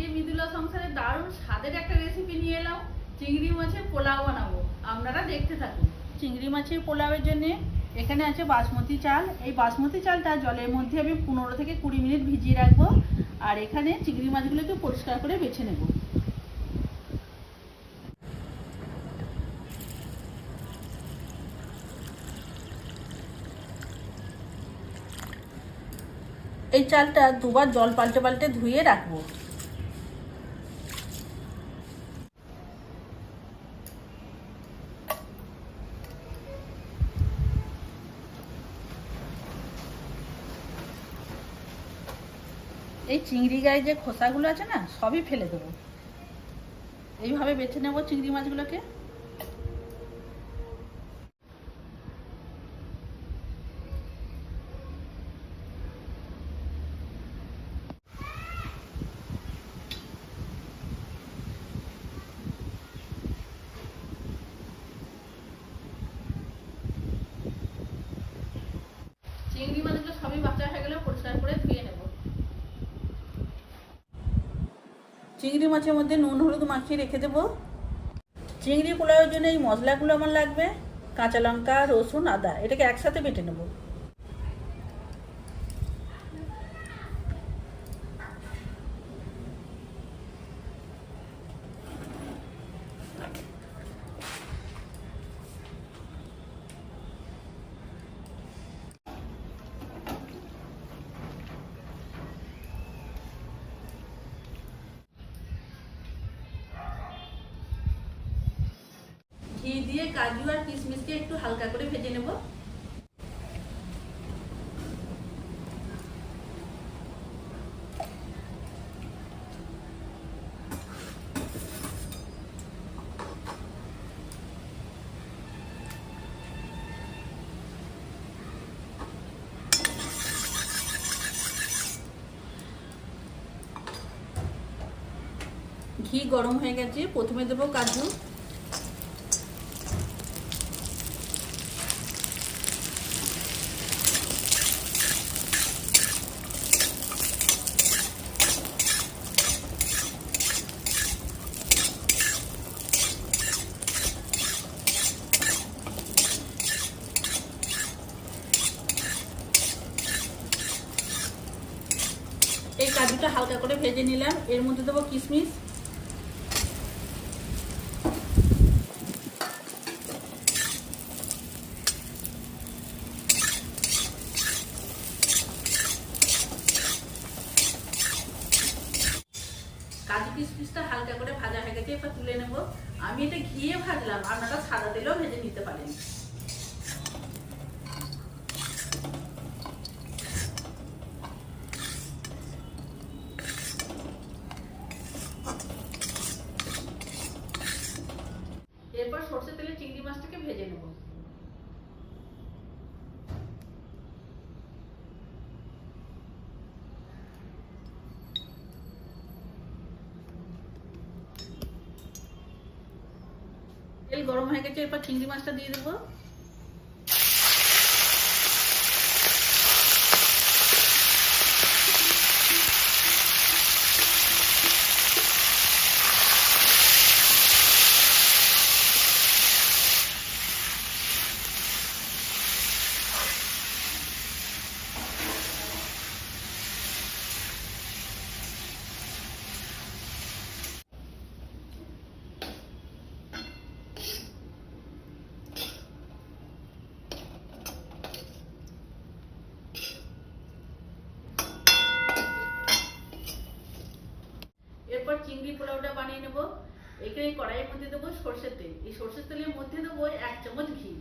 আজকে মৃদুলা সংসারে দারুণ স্বাদের একটা রেসিপি নিয়ে এলাম। চিংড়ি মাছের পোলাও বানাবো। আপনারা দেখতে থাকুন। চিংড়ি মাছের পোলাওয়ের জন্য এখানে আছে বাসমতি চাল। এই বাসমতি চালটা জলের মধ্যে আমি পনেরো থেকে কুড়ি মিনিট ভিজিয়ে রাখব। আর এখানে চিংড়ি মাছগুলোকে পরিষ্কার করে বেছে নেব। এই চালটা দুবার জল পাল্টে পাল্টে ধুয়ে রাখব। এই চিংড়ি গায়ে যে খোসাগুলো আছে না, সবই ফেলে দেবো। এইভাবে বেছে নেব চিংড়ি মাছগুলোকে চিংড়ি মাছগুলো সবই বাচ্চা হয়ে গেলে পরিষ্কার করে ধুয়ে নেব চিংড়ি মাছের মধ্যে নুন, হলুদ, মাখিয়ে রেখে দেবো। চিংড়ি পোলাওয়ের জন্য এই মশলাগুলো আমার লাগবে। কাঁচা লঙ্কা, রসুন, আদা, এটাকে একসাথে বেটে নেব। দিয়ে কাজু আর কিশমিশকে একটু হালকা করে ভেজে নেব। ঘি গরম হয়ে গেছে, প্রথমে দেবো কাজু। কাজুটা হালকা করে ভেজে নিলাম। এর মধ্যে দেবো কিশমিশ কাজু কিশমিশটা হালকা করে ভাজা হয়ে গেছে এবার তুলে নেব আমি এটা ঘিয়ে ভাজলাম আপনারা সাদা তেলেও ভেজে নিতে পারেন এরপর সর্ষে তেলে চিংড়ি মাছটাকে ভেজে নেব তেল গরম হয়ে গেছে এরপর চিংড়ি মাছটা দিয়ে দেবো এরপর চিংড়ি পোলাওটা বানিয়ে নেব। এখানে কড়াইয়ের মধ্যে দেবো সর্ষের তেল। এই সর্ষের তেলের মধ্যে দেবো এক চামচ ঘি।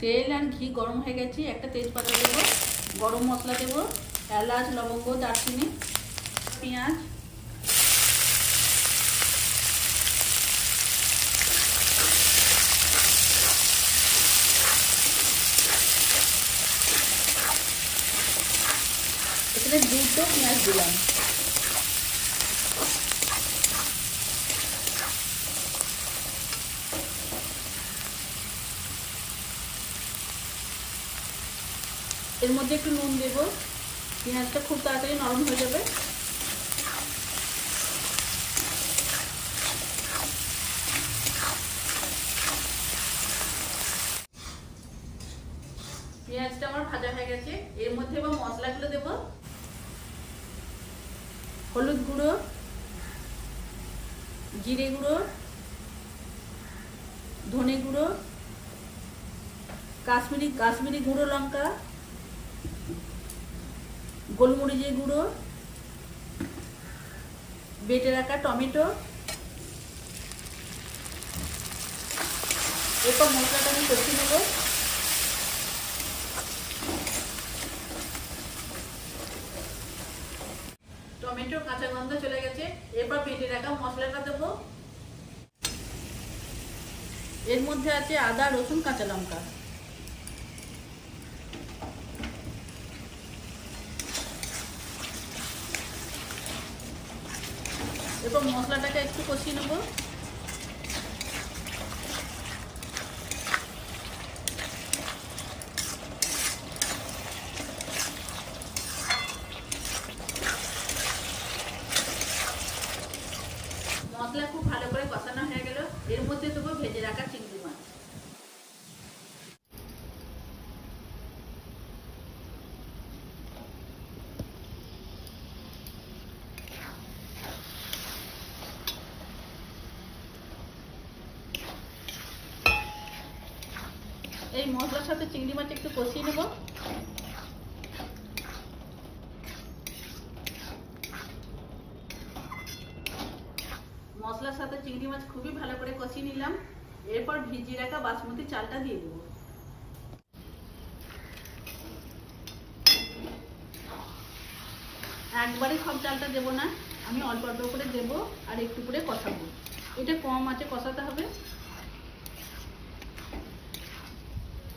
তেল আর ঘি গরম হয়ে গেছে। একটা তেজপাতা দেবো, গরম মশলা দেবো। এলাচ লবঙ্গ দারচিনি পেঁয়াজ। এখানে দুটো পেঁয়াজ দিলাম। এর মধ্যে একটু নুন দেবো। পেঁয়াজটা খুব তাড়াতাড়ি নরম হয়ে যাবে। পেঁয়াজটা আমার ভাজা হয়ে গেছে। এর মধ্যে এবার মশলাগুলো দেব। হলুদ গুঁড়ো, জিরে গুঁড়ো, ধনে গুঁড়ো, কাশ্মীরি কাশ্মীরি গুঁড়ো লঙ্কা গোলমরিচের গুঁড়ো, বেটে রাখা টমেটো, এরপর মশলাটা আমি কষিয়ে নেব। টমেটোর কাঁচা গন্ধ চলে গেছে, এরপর বেটে রাখা মশলাটা দেবো। এর মধ্যে আছে আদা, রসুন, কাঁচা লঙ্কা। এরপর মশলাটাকে একটু কষিয়ে নেব মশলা খুব ভালো করে কষানো হয়ে গেল এর মধ্যে দেবো ভেজে রাখা চিংড়ি মাছ এই মশলার সাথে চিংড়ি মাছ একটু কষিয়ে নেব। মশলার সাথে চিংড়ি মাছ খুবই ভালো করে কষিয়ে নিলাম। এরপর ভিজিয়ে রাখা বাসমতি চালটা দিয়ে দেবো। একবারে সব চালটা দেবো না, আমি অল্প অল্প করে দেবো আর একটু করে কষাবো। এটা কম আছে কষাতে হবে।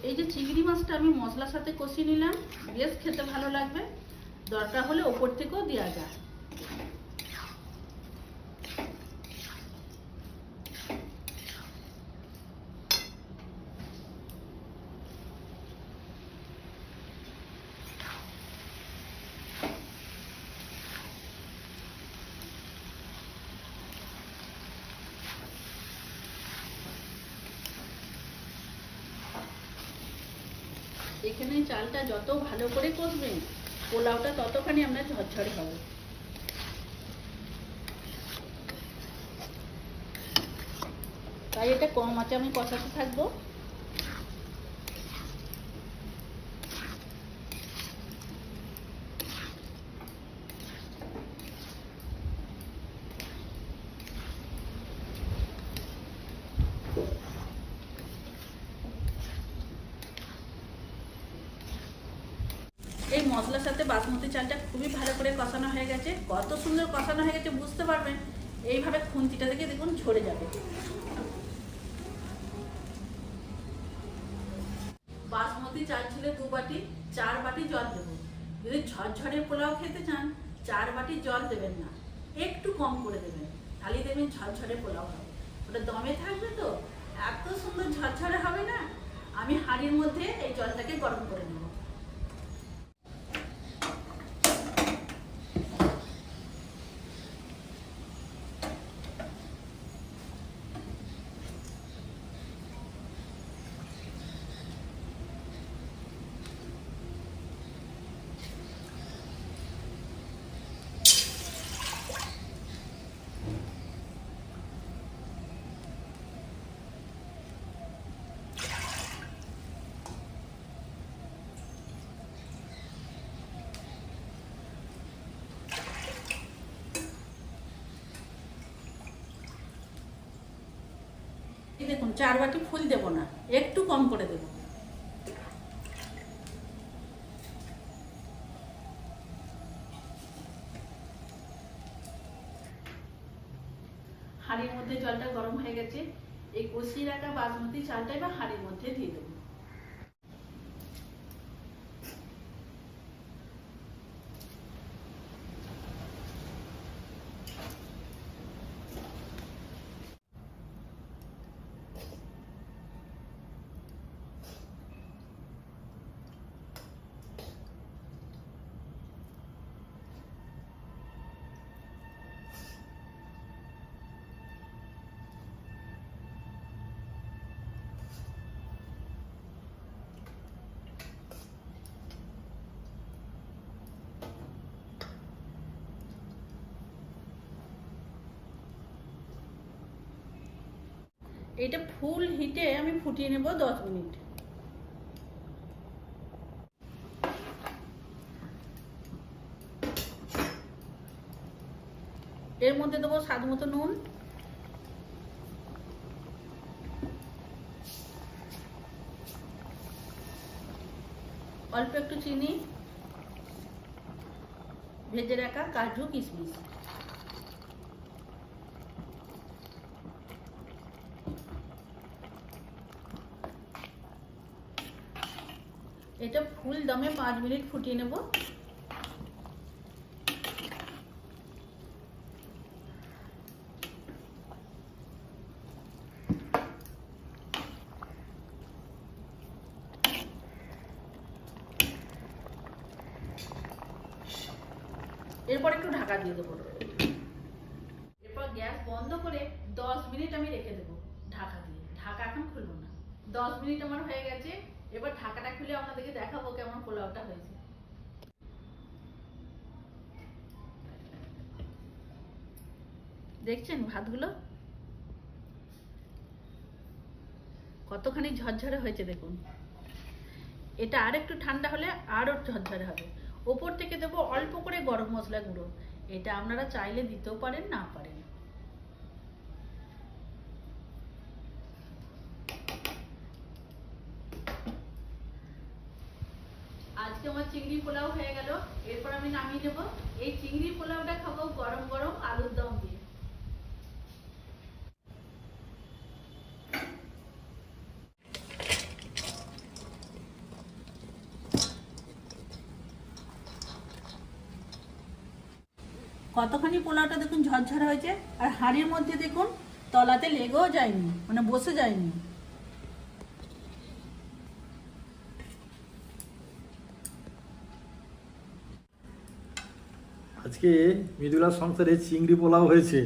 এই যে চিংড়ি মাছটা আমি মশলার সাথে কষিয়ে নিলাম। বেশ খেতে ভালো লাগবে। দরকার হলে ওপর থেকেও দেওয়া যায়। চালটা যত ভালো করে কষবেন, পোলাওটা ততখানি আমরা ঝরঝরে হবে তাই এটা কম আছে, আমি কষাতে থাকব এই মশলার সাথে বাসমতি চালটা খুবই ভালো করে কষানো হয়ে গেছে। কত সুন্দর কষানো হয়ে গেছে, বুঝতে পারবেন? এইভাবে খুন্তিটা থেকে দেখুন, ঝরে যাবে। বাসমতি চাল ছিল দু বাটি, চার বাটি জল দেবো। যদি ঝরঝরে পোলাও খেতে চান, চার বাটি জল দেবেন না। একটু কম করে দেবেন তাহলে দেবেন ঝরঝরে পোলাও হবে। ওটা দমে থাকবে তো, এত সুন্দর ঝরঝরে হবে না? আমি হাঁড়ির মধ্যে এই জলটাকে গরম করে নেব এই দেখুন চার বাটি ফুল দেবো না, একটু কম করে দেবো। হাঁড়ির মধ্যে জলটা গরম হয়ে গেছে, এই কষিয়ে রাখা বাসমতি চালটা এবার হাঁড়ির মধ্যে দিয়ে দেবো। এটা ফুল হিটে আমি ফুটিয়ে নেব দশ মিনিট। এর মধ্যে দেবো স্বাদ মতো নুন। অল্প একটু চিনি। ভেজে রাখা কাজু কিশমিশ। এটা ফুল দমে পাঁচ মিনিট ফুটিয়ে নেব। এরপর একটু ঢাকা দিয়ে দেবো। এরপর গ্যাস বন্ধ করে দশ মিনিট আমি রেখে দেবো ঢাকা দিয়ে। ঢাকা এখন খুলবো না। দশ মিনিট আমার হয়ে গেছে। ঢাকাটা খুলে আপনাদেরকে দেখাবো কেমন পোলাওটা হয়েছে। দেখছেন ভাতগুলো? কতখানি ঝরঝরে হয়েছে দেখুন। এটা আর একটু ঠান্ডা হলে আরও ঝরঝরে হবে। ওপর থেকে দেবো অল্প করে গরম মশলা গুঁড়ো। এটা আপনারা চাইলে দিতেও পারেন, না পারেন আজকে আমার চিংড়ি পোলাও হয়ে গেল এরপর আমি নামিয়ে নেব এই চিংড়ি পোলাওটা খাব গরম গরম আলুর দম দিয়ে কতখানি পোলাওটা দেখুন ঝরঝরে হয়েছে আর হাঁড়ির মধ্যে দেখুন তলাতে লেগেও যায়নি মানে বসে যায়নি। আজকে মৃদুলার সংসারে চিংড়ি পোলাও হয়েছে।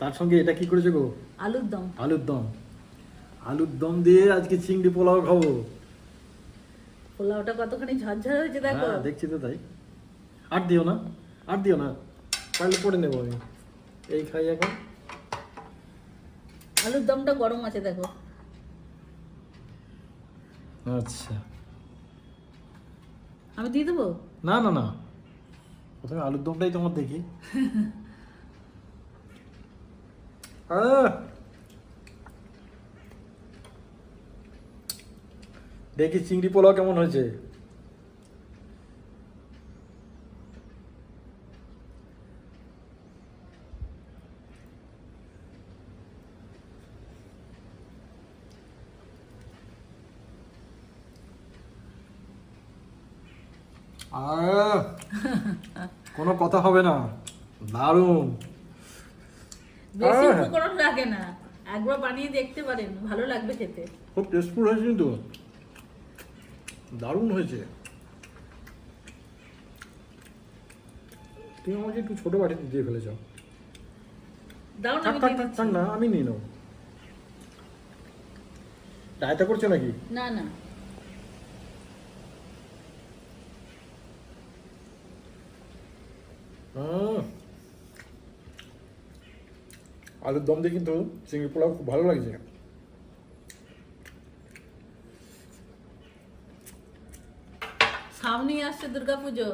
তার সঙ্গে এটা কি করেছে গো? আলুর দম। আলুর দম। আলুর দম দিয়ে আজকে চিংড়ি পোলাও খাব। পোলাওটা কতখানি ঝরঝরে হয়েছে দেখো। হ্যাঁ দেখছি তো তাই। আর দিও না আর দিও না। তাহলে পরে নেব আমি। এই খাই এখন। আলুর দমটা গরম আছে দেখো। আচ্ছা। আমি দিয়ে দেবো? না না না। প্রথমে আলুর দমটাই তোমার দেখি! দেখি চিংড়ি পোলাও কেমন হয়েছে আহ! কোনো কথা হবে না দারুণ বেশি হ্যাঁ। উপকরণ লাগে না একবার বানিয়ে দেখতে পারেন ভালো লাগবে খেতে। খুব টেস্টফুল হয়েছে কিন্তু। দারুণ হয়েছে। তুমি আমাকে একটু ছোট বাটিতে দিয়ে ফেলেছ। দাও না থাক আমি থাক দিয়ে থাক না আমি নিয়ে নেব। রায়তা করছ নাকি? না না। হুম। আলুর দম দিয়ে কিন্তু চিংড়ি পোলাও খুব ভালো লাগছে সামনেই আসছে দুর্গাপুজো।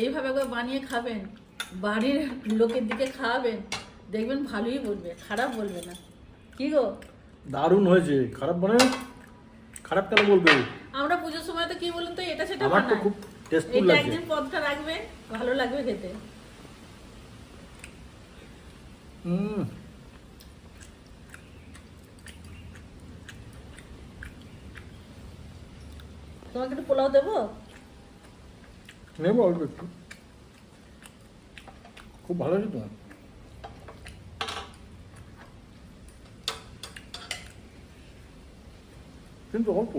এইভাবে একবার বানিয়ে খাবেন। বাড়ির লোকের দিকে খাওয়াবেন। দেখবেন ভালোই বলবে খারাপ বলবে না। কি গো? দারুণ হয়েছে। খারাপ মানে? খারাপ কেন বলবে? আমরা পুজোর সময় তো কি বলুন তো এটা সেটা আমার তো খুব টেস্টফুল এটা একদিন পদটা রাখবেন ভালো লাগবে খেতে। হুম তোমাকে একটু পোলাও দেবো? নেব অল্প একটু। খুব ভালো হয়েছে তো কিন্তু অল্প।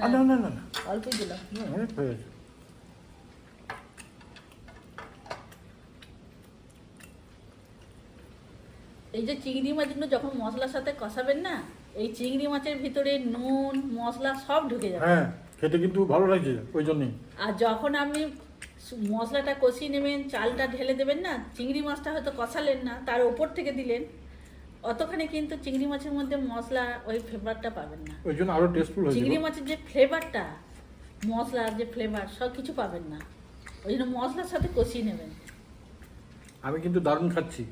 না না না না। অল্পই দিলাম। অনেক হয়ে গেছে। এই যে চিংড়ি মাছগুলো যখন মশলার সাথে কষাবেন না এই চিংড়ি মাছের ভিতরে নুন মশলা সব ঢুকে যাবে। হ্যাঁ। খেতে কিন্তু ভালো লাগছে ওই জন্যই। আর যখন আপনি মশলাটা কষিয়ে নেবেন চালটা ঢেলে দেবেন না চিংড়ি মাছটা হয়তো কষালেন না তার ওপর থেকে দিলেন অতখানি কিন্তু চিংড়ি মাছের মধ্যে মশলা ওই ফ্লেভারটা পাবেন না। ওই জন্য আরও টেস্টফুল হয়েছে চিংড়ি মাছের যে ফ্লেভারটা মশলার যে ফ্লেভার সব কিছু পাবেন না। ওই জন্য মশলার সাথে কষিয়ে নেবেন। আমি কিন্তু দারুণ খাচ্ছি।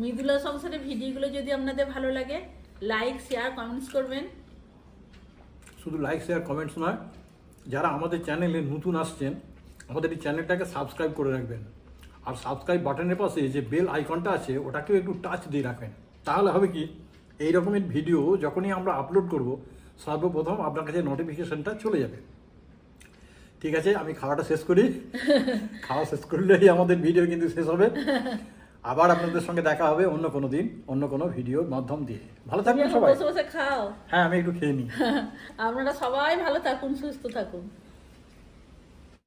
মৃদুলা সংসারের ভিডিওগুলো যদি আপনাদের ভালো লাগে লাইক শেয়ার কমেন্টস করবেন। শুধু লাইক শেয়ার কমেন্টস নয় যারা আমাদের চ্যানেলে নতুন আসছেন আমাদের এই চ্যানেলটাকে সাবস্ক্রাইব করে রাখবেন। আর সাবস্ক্রাইব বাটনের পাশে যে বেল আইকনটা আছে ওটাকেও একটু টাচ দিয়ে রাখবেন। তাহলে হবে কি এই রকমের ভিডিও যখনই আমরা আপলোড করব সর্বপ্রথম আপনার কাছে নোটিফিকেশনটা চলে যাবে। ঠিক আছে আমি খাওয়াটা শেষ করি। খাওয়া শেষ করলেই আমাদের ভিডিও কিন্তু শেষ হবে। আবার আপনাদের সঙ্গে দেখা হবে অন্য কোনো দিন অন্য কোনো ভিডিওর মাধ্যম দিয়ে। ভালো থাকুন সবাই। বসে বসে খাও। হ্যাঁ আমি একটু খেয়ে নিই। আপনারা সবাই ভালো থাকুন সুস্থ থাকুন।